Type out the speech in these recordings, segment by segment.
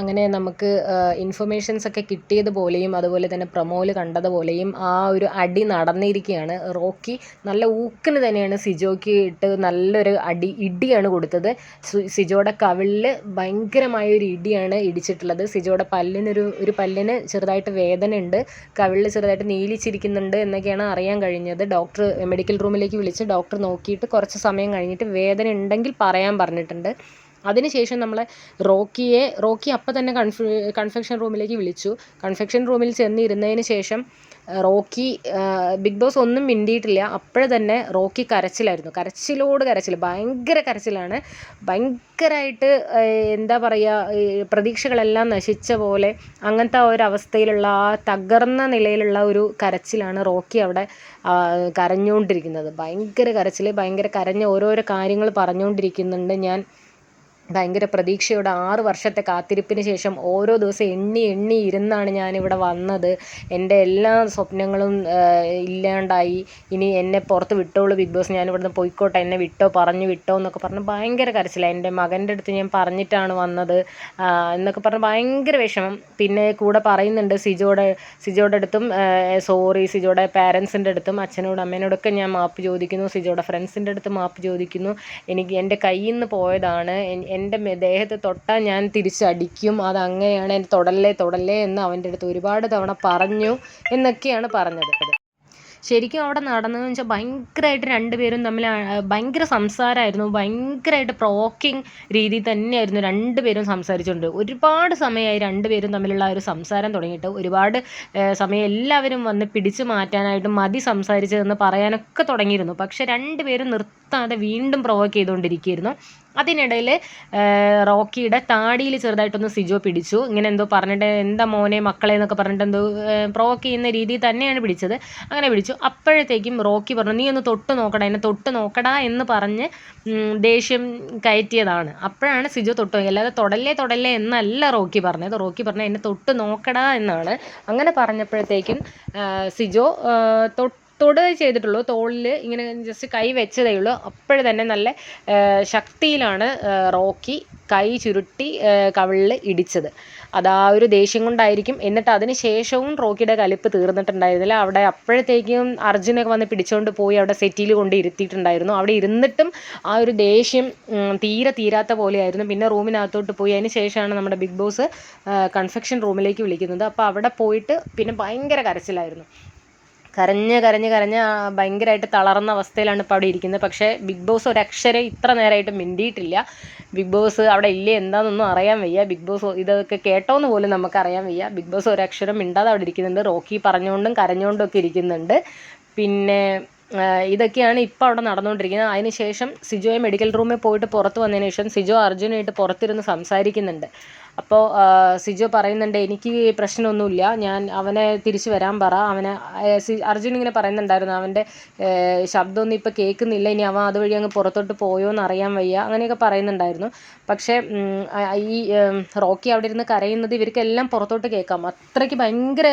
അങ്ങനെ നമുക്ക് ഇൻഫർമേഷൻസ് ഒക്കെ കിട്ടിയത് പോലെയും അതുപോലെ തന്നെ പ്രൊമോയിൽ കണ്ടതുപോലെയും ആ ഒരു അടി നടന്നിരിക്കുകയാണ് റോക്കി നല്ല ഊക്കിന് തന്നെയാണ് സിജോയ്ക്ക് ഇട്ട് നല്ലൊരു അടി ഇടിയാണ് കൊടുത്തത്. സിജോയുടെ കവിളിൽ ഭയങ്കരമായ ഒരു ഇടിയാണ് ഇടിച്ചിട്ടുള്ളത്. സിജോയുടെ പല്ലിനൊരു ഒരു പല്ലിന് ചെറുതായിട്ട് വേദന ഉണ്ട് കവിളിൽ ചെറുതായിട്ട് നീലിച്ചിരിക്കുന്നുണ്ട് എന്നൊക്കെയാണ് അറിയാൻ കഴിഞ്ഞത്. ഡോക്ടർ മെഡിക്കൽ റൂമിലേക്ക് വിളിച്ച് ഡോക്ടർ നോക്കിയിട്ട് കുറച്ച് സമയം കഴിഞ്ഞിട്ട് വേദന ഉണ്ടെങ്കിൽ പറയാൻ പറഞ്ഞിട്ടുണ്ട്. അതിനുശേഷം നമ്മളെ റോക്കിയെ റോക്കി അപ്പം തന്നെ കൺഫ് കൺഫെക്ഷൻ റൂമിലേക്ക് വിളിച്ചു. കൺഫെക്ഷൻ റൂമിൽ ചെന്നിരുന്നതിന് ശേഷം റോക്കി ബിഗ് ബോസ് ഒന്നും മിണ്ടിയിട്ടില്ല. അപ്പോഴേ തന്നെ റോക്കി കരച്ചിലായിരുന്നു. കരച്ചിലോട് കരച്ചിൽ ഭയങ്കര കരച്ചിലാണ്. ഭയങ്കരമായിട്ട് എന്താ പറയുക പ്രതീക്ഷകളെല്ലാം നശിച്ച പോലെ അങ്ങനത്തെ ഒരു അവസ്ഥയിലുള്ള ആ തകർന്ന നിലയിലുള്ള ഒരു കരച്ചിലാണ് റോക്കി അവിടെ കരഞ്ഞുകൊണ്ടിരിക്കുന്നത് ഭയങ്കര കരച്ചിൽ ഭയങ്കര കരഞ്ഞ ഓരോരോ കാര്യങ്ങൾ പറഞ്ഞുകൊണ്ടിരിക്കുന്നുണ്ട് ഞാൻ. ഭയങ്കര പ്രതീക്ഷയോടെ ആറ് വർഷത്തെ കാത്തിരിപ്പിന് ശേഷം ഓരോ ദിവസം എണ്ണി എണ്ണി ഇരുന്നാണ് ഞാനിവിടെ വന്നത്. എന്റെ എല്ലാ സ്വപ്നങ്ങളും ഇല്ലാണ്ടായി. ഇനി എന്നെ പുറത്ത് വിട്ടോളൂ ബിഗ് ബോസ്. ഞാൻ ഇവിടുന്ന് പോയിക്കോട്ടെ എന്നെ വിട്ടോ പറഞ്ഞു വിട്ടോ എന്നൊക്കെ പറഞ്ഞ് ഭയങ്കര കരച്ചിലാണ് എന്റെ മകന്റെ അടുത്ത് ഞാൻ പറഞ്ഞിട്ടാണ് വന്നത് എന്നൊക്കെ പറഞ്ഞ് ഭയങ്കര വിഷമം. പിന്നെ കൂടെ പറയുന്നുണ്ട് സിജോടെ സിജോടെ അടുത്തും സോറി സിജോടെ പാരൻസിന്റെ അടുത്തും അച്ഛനോടും അമ്മേനോടൊക്കെ ഞാൻ മാപ്പ് ചോദിക്കുന്നു സിജോടെ ഫ്രണ്ട്സിന്റെ അടുത്ത് മാപ്പ് ചോദിക്കുന്നു. എനിക്ക് എന്റെ കയ്യിൽ നിന്ന് പോയതാണ് എന്റെ ദേഹത്ത് തൊട്ടാൽ ഞാൻ തിരിച്ചടിക്കും. അതങ്ങനെയാണ് എന്റെ തൊടല്ലേ തൊടല്ലേ എന്ന് അവന്റെ അടുത്ത് ഒരുപാട് തവണ പറഞ്ഞു എന്നൊക്കെയാണ് പറഞ്ഞത്. ശരിക്കും അവിടെ നടന്നതെന്ന് വെച്ചാൽ ഭയങ്കരമായിട്ട് രണ്ടുപേരും തമ്മിൽ ഭയങ്കര സംസാരമായിരുന്നു. ഭയങ്കരമായിട്ട് പ്രോക്കിംഗ് രീതി തന്നെയായിരുന്നു രണ്ടുപേരും സംസാരിച്ചുകൊണ്ട്. ഒരുപാട് സമയമായി രണ്ടുപേരും തമ്മിലുള്ള ഒരു സംസാരം തുടങ്ങിയിട്ട്. ഒരുപാട് സമയം എല്ലാവരും വന്ന് പിടിച്ചു മാറ്റാനായിട്ട് മതി സംസാരിച്ചതെന്ന് പറയാനൊക്കെ തുടങ്ങിയിരുന്നു. പക്ഷെ രണ്ടുപേരും നിർത്താതെ വീണ്ടും പ്രൊവോക്ക് ചെയ്തുകൊണ്ടിരിക്കുകയായിരുന്നു. അതിനിടയിൽ റോക്കിയുടെ താടിയിൽ ചെറുതായിട്ടൊന്ന് സിജോ പിടിച്ചു. ഇങ്ങനെ എന്തോ പറഞ്ഞിട്ട് എന്താ മോനെ മക്കളെ എന്നൊക്കെ പറഞ്ഞിട്ട് എന്തോ പ്രൊവോക്ക് ചെയ്യുന്ന രീതിയിൽ തന്നെയാണ് പിടിച്ചത്. അങ്ങനെ പിടിച്ചു. അപ്പോഴത്തേക്കും റോക്കി പറഞ്ഞു നീ ഒന്ന് തൊട്ട് നോക്കടാ എന്നെ തൊട്ട് നോക്കടാ എന്ന് പറഞ്ഞ് ദേഷ്യം കയറ്റിയതാണ്. അപ്പോഴാണ് സിജോ തൊട്ട് നോക്കി അല്ലാതെ തൊടല്ലേ തൊടല്ലേ എന്നല്ല റോക്കി പറഞ്ഞത്. റോക്കി പറഞ്ഞു എന്നെ തൊട്ട് നോക്കടാ എന്നാണ്. അങ്ങനെ പറഞ്ഞപ്പോഴത്തേക്കും സിജോ തൊട്ട് തൊടുകയേ ചെയ്തിട്ടുള്ളൂ. തോളിൽ ഇങ്ങനെ ജസ്റ്റ് കൈ വെച്ചതേ ഉള്ളൂ. അപ്പോഴേ തന്നെ നല്ല ശക്തിയിലാണ് റോക്കി കൈ ചുരുട്ടി കവിളിൽ ഇടിച്ചത്. അത് ആ ഒരു ദേഷ്യം കൊണ്ടായിരിക്കും. എന്നിട്ട് അതിന് ശേഷവും റോക്കിയുടെ കലിപ്പ് തീർന്നിട്ടുണ്ടായിരുന്നില്ല. അവിടെ അപ്പോഴത്തേക്കും അർജുനൊക്കെ വന്ന് പിടിച്ചുകൊണ്ട് പോയി അവിടെ സെറ്റിയിൽ കൊണ്ട് ഇരുത്തിയിട്ടുണ്ടായിരുന്നു. അവിടെ ഇരുന്നിട്ടും ആ ഒരു ദേഷ്യം തീരെ തീരാത്ത പോലെയായിരുന്നു. പിന്നെ റൂമിനകത്തോട്ട് പോയി. അതിന് ശേഷമാണ് നമ്മുടെ ബിഗ് ബോസ് കൺഫെക്ഷൻ റൂമിലേക്ക് വിളിക്കുന്നത്. അപ്പോൾ അവിടെ പോയിട്ട് പിന്നെ ഭയങ്കര കരച്ചിലായിരുന്നു. കരഞ്ഞ് കരഞ്ഞ് കരഞ്ഞ് ഭയങ്കരമായിട്ട് തളർന്ന അവസ്ഥയിലാണ് ഇപ്പോൾ അവിടെ ഇരിക്കുന്നത്. പക്ഷേ ബിഗ് ബോസ് ഒരക്ഷരം ഇത്ര നേരമായിട്ട് മിണ്ടിയിട്ടില്ല. ബിഗ് ബോസ് അവിടെ ഇല്ലേ എന്താണെന്നൊന്നും അറിയാൻ വയ്യ. ബിഗ് ബോസ് ഇതൊക്കെ കേട്ടോന്ന് പോലും നമുക്കറിയാൻ വയ്യ. ബിഗ് ബോസ് ഒരക്ഷരം മിണ്ടാതെ അവിടെ ഇരിക്കുന്നുണ്ട്. റോക്കി പറഞ്ഞുകൊണ്ടും കരഞ്ഞുകൊണ്ടും ഒക്കെ ഇരിക്കുന്നുണ്ട്. പിന്നെ ഇതൊക്കെയാണ് ഇപ്പോൾ അവിടെ നടന്നുകൊണ്ടിരിക്കുന്നത്. അതിനുശേഷം സിജോയെ മെഡിക്കൽ റൂമിൽ പോയിട്ട് പുറത്ത് വന്നതിന് ശേഷം സിജോ അർജുനായിട്ട് പുറത്തിരുന്ന് സംസാരിക്കുന്നുണ്ട്. അപ്പോൾ സിജോ പറയുന്നുണ്ട് എനിക്ക് പ്രശ്നമൊന്നുമില്ല. ഞാൻ അവനെ തിരിച്ചു വരാൻ പറ. അവനെ അർജുൻ ഇങ്ങനെ പറയുന്നുണ്ടായിരുന്നു. അവന്റെ ശബ്ദമൊന്നും ഇപ്പോൾ കേൾക്കുന്നില്ല. ഇനി അവൻ അതുവഴി അങ്ങ് പുറത്തോട്ട് പോയോ എന്ന് അറിയാൻ വയ്യ. അങ്ങനെയൊക്കെ പറയുന്നുണ്ടായിരുന്നു. പക്ഷേ ഈ റോക്കി അവിടെ ഇരുന്ന് കരയുന്നത് ഇവർക്കെല്ലാം പുറത്തോട്ട് കേൾക്കാം. അത്രയ്ക്ക് ഭയങ്കര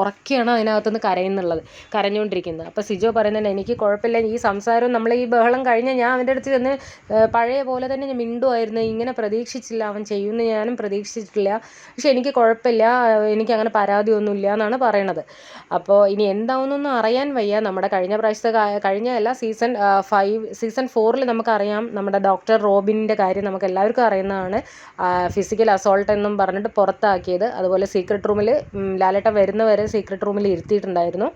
ഉറക്കെയാണ് അതിനകത്തുനിന്ന് കരയുന്നുള്ളത് കരഞ്ഞുകൊണ്ടിരിക്കുന്നത്. അപ്പോൾ സിജോ പറയുന്നുണ്ട് എനിക്ക് കുഴപ്പമില്ല. ഈ സംസാരം നമ്മൾ ഈ ബഹളം കഴിഞ്ഞാൽ ഞാൻ അവന്റെ അടുത്ത് ചെന്ന് പഴയ പോലെ തന്നെ മിണ്ടുമായിരുന്നു ഇങ്ങനെ പ്രതീക്ഷിച്ചില്ല. അവൻ ചെയ്യുമെന്ന് ഞാനും പ്രതീക്ഷിച്ചു പ്രതീക്ഷിച്ചിട്ടില്ല. പക്ഷെ എനിക്ക് കുഴപ്പമില്ല. എനിക്ക് അങ്ങനെ പരാതിയൊന്നുമില്ല എന്നാണ് പറയണത്. അപ്പോൾ ഇനി എന്താവുന്നൊന്നും അറിയാൻ വയ്യ. നമ്മുടെ കഴിഞ്ഞ പ്രാവശ്യത്തെ കഴിഞ്ഞ അല്ല സീസൺ ഫൈവ് സീസൺ ഫോറിൽ നമുക്കറിയാം. നമ്മുടെ ഡോക്ടർ റോബിന്റെ കാര്യം നമുക്ക് എല്ലാവർക്കും അറിയുന്നതാണ് ഫിസിക്കൽ അസോൾട്ട് എന്നും പറഞ്ഞിട്ട് പുറത്താക്കിയത്. അതുപോലെ സീക്രട്ട് റൂമിൽ ലാലേട്ടൻ വരുന്നവരെ സീക്രട്ട് റൂമിൽ ഇരുത്തിയിട്ടുണ്ടായിരുന്നു.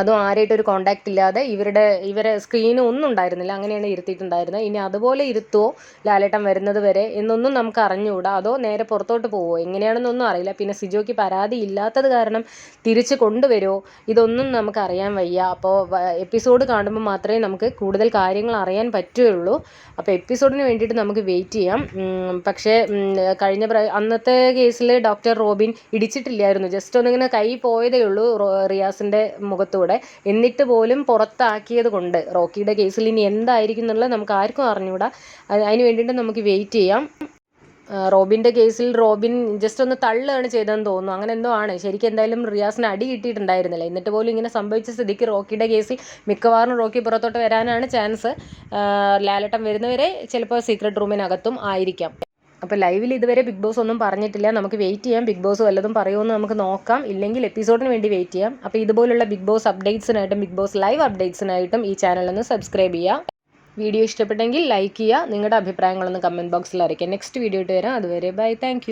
അതും ആരായിട്ടൊരു കോണ്ടാക്റ്റ് ഇല്ലാതെ ഇവരുടെ ഇവരെ സ്ക്രീനും ഒന്നും ഉണ്ടായിരുന്നില്ല. അങ്ങനെയാണ് ഇരുത്തിയിട്ടുണ്ടായിരുന്നത്. ഇനി അതുപോലെ ഇരുത്തുമോ ലാലേട്ടൻ വരുന്നത് വരെ എന്നൊന്നും നമുക്ക് അറിഞ്ഞുകൂടാ. അതോ നേരെ പുറത്തോട്ട് പോവോ? എങ്ങനെയാണെന്നൊന്നും അറിയില്ല. പിന്നെ സിജോയ്ക്ക് പരാതി ഇല്ലാത്തത് കാരണം തിരിച്ച് കൊണ്ടുവരുമോ ഇതൊന്നും നമുക്ക് അറിയാൻ വയ്യ. അപ്പോൾ എപ്പിസോഡ് കാണുമ്പോൾ മാത്രമേ നമുക്ക് കൂടുതൽ കാര്യങ്ങൾ അറിയാൻ പറ്റുകയുള്ളൂ. അപ്പോൾ എപ്പിസോഡിന് വേണ്ടിയിട്ട് നമുക്ക് വെയിറ്റ് ചെയ്യാം. പക്ഷേ കഴിഞ്ഞ അന്നത്തെ കേസിൽ ഡോക്ടർ റോബിൻ ഇടിച്ചിട്ടില്ലായിരുന്നു. ജസ്റ്റ് ഒന്നിങ്ങനെ കൈ പോയതേ ഉള്ളൂ റിയാസിന്റെ മുഖത്തൂടെ. കൂടെ എന്നിട്ട് പോലും പുറത്താക്കിയത് കൊണ്ട് റോക്കിയുടെ കേസിൽ ഇനി എന്തായിരിക്കും എന്നുള്ളത് നമുക്ക് ആർക്കും അറിഞ്ഞുകൂടാ. അതിന് വേണ്ടിയിട്ട് നമുക്ക് വെയിറ്റ് ചെയ്യാം. റോബിന്റെ കേസിൽ റോബിൻ ജസ്റ്റ് ഒന്ന് തള്ളുകയാണ് ചെയ്തതെന്ന് തോന്നുന്നു. അങ്ങനെ എന്തോ ആണ്. ശരിക്കും എന്തായാലും റിയാസിന് അടി കിട്ടിയിട്ടുണ്ടായിരുന്നില്ല. എന്നിട്ട് പോലും ഇങ്ങനെ സംഭവിച്ച സ്ഥിതിക്ക് റോക്കിയുടെ കേസിൽ മിക്കവാറും റോക്കി പുറത്തോട്ട് വരാനാണ് ചാൻസ് ലാലട്ടം വരുന്നവരെ ചിലപ്പോൾ സീക്രട്ട് റൂമിനകത്തും ആയിരിക്കാം. അപ്പോൾ ലൈവിൽ ഇതുവരെ ബിഗ് ബോസ് ഒന്നും പറഞ്ഞിട്ടില്ല. നമുക്ക് വെയിറ്റ് ചെയ്യാം. ബിഗ് ബോസ് വല്ലതും പറയുമെന്ന് നമുക്ക് നോക്കാം. ഇല്ലെങ്കിൽ എപ്പിസോഡിന് വേണ്ടി വെയിറ്റ് ചെയ്യാം. അപ്പോൾ ഇതുപോലുള്ള ബിഗ് ബോസ് അപ്ഡേറ്റ്സിനായിട്ടും ബിഗ് ബോസ് ലൈവ് അപ്ഡേറ്റ്സിനായിട്ടും ഈ ചാനലൊന്ന് സബ്സ്ക്രൈബ് ചെയ്യുക വീഡിയോ ഇഷ്ടപ്പെട്ടെങ്കിൽ ലൈക്ക് ചെയ്യുക നിങ്ങളുടെ അഭിപ്രായങ്ങളൊന്ന് കമന്റ് ബോക്സിൽ അറിയിക്കാം നെക്സ്റ്റ് വീഡിയോ ഇട്ട് വരാം. അതുവരെ ബൈ താങ്ക്